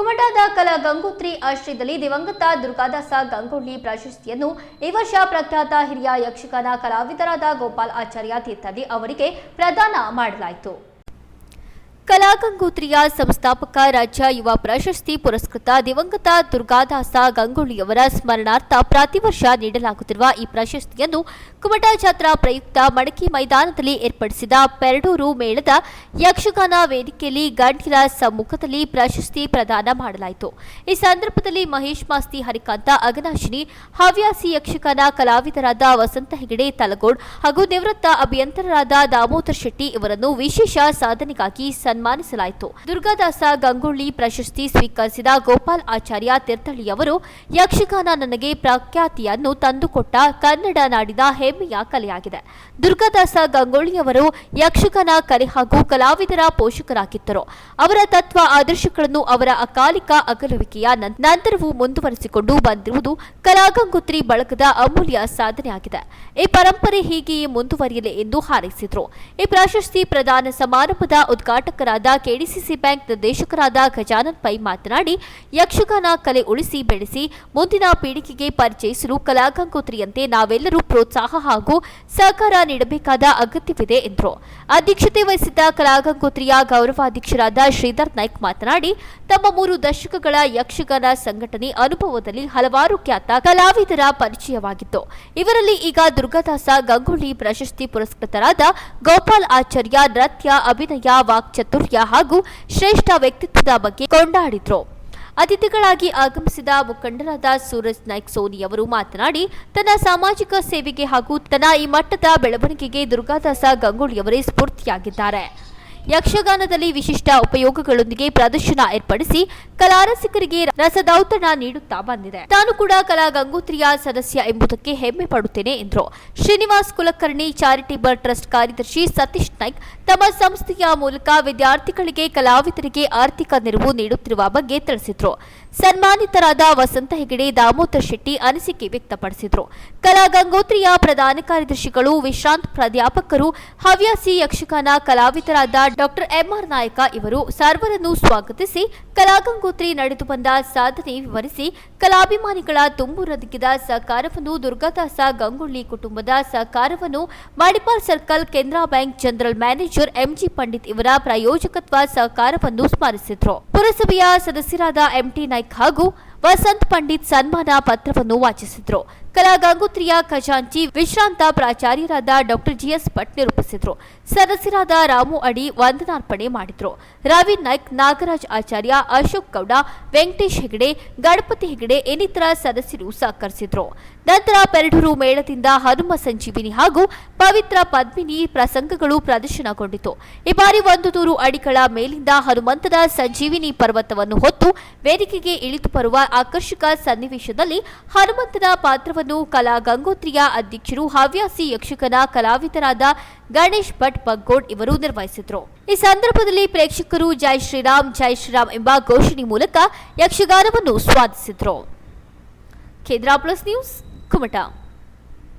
ಕುಮಟಾದ ಕಲಾ ಗಂಗೋತ್ರಿ ಆಶ್ರಯದಲ್ಲಿ ದಿವಂಗತ ದುರ್ಗಾದಾಸ ಗಂಗೊಳ್ಳಿ ಪ್ರಶಸ್ತಿಯನ್ನು ಈ ವರ್ಷ ಪ್ರಖ್ಯಾತ ಹಿರಿಯ ಯಕ್ಷಗಾನ ಕಲಾವಿದರಾದ ಗೋಪಾಲ್ ಆಚಾರ್ಯ ತೀರ್ಥಳ್ಳಿ ಅವರಿಗೆ ಪ್ರದಾನ ಮಾಡಲಾಯಿತು. ಕಲಾಗಂಗೋತ್ರಿಯ ಸಂಸ್ಥಾಪಕ ರಾಜ್ಯ ಯುವ ಪ್ರಶಸ್ತಿ ಪುರಸ್ಕೃತ ದಿವಂಗತ ದುರ್ಗಾದಾಸ ಗಂಗೊಳ್ಳಿಯವರ ಸ್ಮರಣಾರ್ಥ ಪ್ರತಿವರ್ಷ ನೀಡಲಾಗುತ್ತಿರುವ ಈ ಪ್ರಶಸ್ತಿಯನ್ನು ಕುಮಟಾ ಜಾತ್ರಾ ಪ್ರಯುಕ್ತ ಮಡಕಿ ಮೈದಾನದಲ್ಲಿ ಏರ್ಪಡಿಸಿದ ಪೆರಡೂರು ಮೇಳದ ಯಕ್ಷಗಾನ ವೇದಿಕೆಯಲ್ಲಿ ಗಣ್ಯರ ಸಮ್ಮುಖದಲ್ಲಿ ಪ್ರಶಸ್ತಿ ಪ್ರದಾನ ಮಾಡಲಾಯಿತು. ಈ ಸಂದರ್ಭದಲ್ಲಿ ಮಹೇಶ್ ಮಾಸ್ತಿ, ಹರಿಕಾಂತ ಅಗನಾಶಿನಿ ಹವ್ಯಾಸಿ ಯಕ್ಷಗಾನ ಕಲಾವಿದರಾದ ವಸಂತ ಹೆಗಡೆ, ತಲಗೋಡ್ ಹಾಗೂ ನಿವೃತ್ತ ಅಭಿಯಂತರರಾದ ದಾಮೋದರ್ ಶೆಟ್ಟಿ ಇವರನ್ನು ವಿಶೇಷ ಸಾಧನೆಗಾಗಿ ಸನ್ಮಾನಿಸಲಾಯಿತು. ದುರ್ಗಾದಾಸ ಗಂಗೊಳ್ಳಿ ಪ್ರಶಸ್ತಿ ಸ್ವೀಕರಿಸಿದ ಗೋಪಾಲ್ ಆಚಾರ್ಯ ತೀರ್ಥಳ್ಳಿ ಅವರು ಯಕ್ಷಗಾನ ನನಗೆ ಪ್ರಖ್ಯಾತಿಯನ್ನು ತಂದುಕೊಟ್ಟ ಕನ್ನಡ ನಾಡಿನ ಹೆಮ್ಮೆಯ ಕಲೆಯಾಗಿದೆ. ದುರ್ಗಾದಾಸ ಗಂಗೊಳ್ಳಿಯವರು ಯಕ್ಷಗಾನ, ಕಲೆ ಹಾಗೂ ಕಲಾವಿದರ ಪೋಷಕರಾಗಿದ್ದರು. ಅವರ ತತ್ವ, ಆದರ್ಶಗಳನ್ನು ಅವರ ಅಕಾಲಿಕ ಅಗಲುವಿಕೆಯ ನಂತರವೂ ಮುಂದುವರೆಸಿಕೊಂಡು ಬಂದಿರುವುದು ಕಲಾಗಂಗೋತ್ರಿ ಬಳಗದ ಅಮೂಲ್ಯ ಸಾಧನೆಯಾಗಿದೆ. ಈ ಪರಂಪರೆ ಹೀಗೆಯೇ ಮುಂದುವರಿಯಲಿ ಎಂದು ಹಾರೈಸಿದರು. ಈ ಪ್ರಶಸ್ತಿ ಪ್ರದಾನ ಸಮಾರಂಭದ ಉದ್ಘಾಟಕರಾದ ಕೆಡಿಸಿಸಿ ಬ್ಯಾಂಕ್ ನಿರ್ದೇಶಕರಾದ ಗಜಾನನ್ ಪೈ ಮಾತನಾಡಿ, ಯಕ್ಷಗಾನ ಕಲೆ ಉಳಿಸಿ ಬೆಳೆಸಿ ಮುಂದಿನ ಪೀಳಿಗೆಗೆ ಪರಿಚಯಿಸಲು ಕಲಾಗಂಗೋತ್ರಿಯಂತೆ ನಾವೆಲ್ಲರೂ ಪ್ರೋತ್ಸಾಹ ಹಾಗೂ ಸಹಕಾರ ನೀಡಬೇಕಾದ ಅಗತ್ಯವಿದೆ ಎಂದರು. ಅಧ್ಯಕ್ಷತೆ ವಹಿಸಿದ್ದ ಕಲಾಗಂಗೋತ್ರಿಯ ಗೌರವಾಧ್ಯಕ್ಷರಾದ ಶ್ರೀಧರ್ ನಾಯ್ಕ್ ಮಾತನಾಡಿ, ತಮ್ಮ ಮೂರು ದಶಕಗಳ ಯಕ್ಷಗಾನ ಸಂಘಟನೆ ಅನುಭವದಲ್ಲಿ ಹಲವಾರು ಖ್ಯಾತ ಕಲಾವಿದರ ಪರಿಚಯವಾಗಿತ್ತು. ಇವರಲ್ಲಿ ಈಗ ದುರ್ಗಾದಾಸ ಗಂಗೊಳ್ಳಿ ಪ್ರಶಸ್ತಿ ಪುರಸ್ಕೃತರಾದ ಗೋಪಾಲ್ ಆಚಾರ್ಯ ನೃತ್ಯ, ಅಭಿನಯ ವಾಕ್ಚಾತುರ್ಯ ಹಾಗೂ ಶ್ರೇಷ್ಠ ವ್ಯಕ್ತಿತ್ವದ ಬಗ್ಗೆ ಕೊಂಡಾಡಿದ್ರು. ಅತಿಥಿಗಳಾಗಿ ಆಗಮಿಸಿದ ಮುಖಂಡರಾದ ಸೂರಜ್ ನಾಯ್ಕ್ ಸೋನಿ ಅವರು ಮಾತನಾಡಿ, ತನ್ನ ಸಾಮಾಜಿಕ ಸೇವೆಗೆ ಹಾಗೂ ತನ್ನ ಈ ಮಟ್ಟದ ಬೆಳವಣಿಗೆಗೆ ದುರ್ಗಾದಾಸ ಗಂಗೂಳಿಯವರೇ ಸ್ಫೂರ್ತಿಯಾಗಿದ್ದಾರೆ. ಯಕ್ಷಗಾನದಲ್ಲಿ ವಿಶಿಷ್ಟ ಉಪಯೋಗಗಳೊಂದಿಗೆ ಪ್ರದರ್ಶನ ಏರ್ಪಡಿಸಿ ಕಲಾರಸಿಕರಿಗೆ ರಸದೌತಣ ನೀಡುತ್ತಾ ಬಂದಿದೆ. ತಾನು ಕೂಡ ಕಲಾ ಗಂಗೋತ್ರಿಯ ಸದಸ್ಯ ಎಂಬುದಕ್ಕೆ ಹೆಮ್ಮೆ ಪಡುತ್ತೇನೆ ಎಂದರು. ಶ್ರೀನಿವಾಸ್ ಕುಲಕರ್ಣಿ ಚಾರಿಟೇಬಲ್ ಟ್ರಸ್ಟ್ ಕಾರ್ಯದರ್ಶಿ ಸತೀಶ್ ನಾಯ್ಕ್ ತಮ್ಮ ಸಂಸ್ಥೆಯ ಮೂಲಕ ವಿದ್ಯಾರ್ಥಿಗಳಿಗೆ ಕಲಾವಿದರಿಗೆ ಆರ್ಥಿಕ ನೆರವು ನೀಡುತ್ತಿರುವ ಬಗ್ಗೆ ತಿಳಿಸಿದ್ರು. ಸನ್ಮಾನಿತರಾದ ವಸಂತ ಹೆಗಡೆ, ದಾಮೋದರ್ ಶೆಟ್ಟಿ ಅನಿಸಿಕೆ ವ್ಯಕ್ತಪಡಿಸಿದರು. ಕಲಾ ಗಂಗೋತ್ರಿಯ ಪ್ರಧಾನ ಕಾರ್ಯದರ್ಶಿಗಳು, ವಿಶ್ರಾಂತ್ ಪ್ರಾಧ್ಯಾಪಕರು, ಹವ್ಯಾಸಿ ಯಕ್ಷಗಾನ ಕಲಾವಿದರಾದ ಡಾಕ್ಟರ್ ಎಂಆರ್ ನಾಯಕ ಇವರು ಸರ್ವರನ್ನು ಸ್ವಾಗತಿಸಿ ಕಲಾಗಂಗೋತ್ರಿ ನಡೆದು ಬಂದ ಸಾಧನೆ ವಿವರಿಸಿ ಕಲಾಭಿಮಾನಿಗಳ ಸಹಕಾರವನು ಸಹಕಾರವನ್ನು ದುರ್ಗಾದಾಸ ಗಂಗೊಳ್ಳಿ ಕುಟುಂಬದ ಸಹಕಾರವನ್ನು Manipal circle Canara bank general manager MG Pandit ಇವರ ಪ್ರಾಯೋಜಕತ್ವ ಸಹಕಾರವನ್ನು ಸ್ಮರಿಸಿದ್ರು. ಪುರಸಭೆಯ ಸದಸ್ಯರಾದ ಎಂಟಿ ನಾಯ್ಕ್ ಹಾಗೂ ವಸಂತ್ ಪಂಡಿತ್ ಸನ್ಮಾನ ಪತ್ರವನ್ನು ವಾಚಿಸಿದ್ರು. ಕಲಾ ಗಂಗೋತ್ರಿಯ ಖಜಾಂಚಿ ವಿಶ್ರಾಂತ ಪ್ರಾಚಾರ್ಯರಾದ ಡಾಕ್ಟರ್ ಜಿಎಸ್ ಭಟ್ ನಿರೂಪಿಸಿದ್ರು. ಸದಸ್ಯರಾದ ರಾಮು ಅಡಿ ವಂದನಾರ್ಪಣೆ ಮಾಡಿದ್ರು. ರವಿ ನಾಯ್ಕ್, ನಾಗರಾಜ್ ಆಚಾರ್ಯ, ಅಶೋಕ್ ಗೌಡ, ವೆಂಕಟೇಶ್ ಹೆಗಡೆ, ಗಣಪತಿ ಹೆಗಡೆ ಇನ್ನಿತರ ಸದಸ್ಯರು ಸಹಕರಿಸಿದ್ರು. ನಂತರ ಪೆರಡೂರು ಮೇಳದಿಂದ ಹನುಮ ಸಂಜೀವಿನಿ ಹಾಗೂ ಪವಿತ್ರ ಪದ್ಮಿನಿ ಪ್ರಸಂಗಗಳು ಪ್ರದರ್ಶನಗೊಂಡಿತು. ಈ ಬಾರಿ ಒಂದು ನೂರು ಅಡಿಗಳ ಮೇಲಿಂದ ಹನುಮಂತನ ಸಂಜೀವಿನಿ ಪರ್ವತವನ್ನು ಹೊತ್ತು ವೇದಿಕೆಗೆ ಇಳಿದು ಬರುವ ಆಕರ್ಷಕ ಸನ್ನಿವೇಶದಲ್ಲಿ ಹನುಮಂತನ ಪಾತ್ರವನ್ನು ಕಲಾ ಗಂಗೋತ್ರಿಯ ಅಧ್ಯಕ್ಷರು ಹವ್ಯಾಸಿ ಯಕ್ಷಗಾನ ಕಲಾವಿದರಾದ ಗಣೇಶ್ ಭಟ್ ಬಗ್ಗೋಡ್ ಇವರು ನಿರ್ವಹಿಸಿದರು. ಈ ಸಂದರ್ಭದಲ್ಲಿ ಪ್ರೇಕ್ಷಕರು ಜೈ ಶ್ರೀರಾಮ್ ಜೈ ಶ್ರೀರಾಮ್ ಎಂಬ ಘೋಷಣೆ ಮೂಲಕ ಯಕ್ಷಗಾನವನ್ನು ಸ್ವಾದಿಸಿದರು. ಕೇಂದ್ರ ಪ್ಲಸ್ ನ್ಯೂಸ್, ಕುಮಟಾ.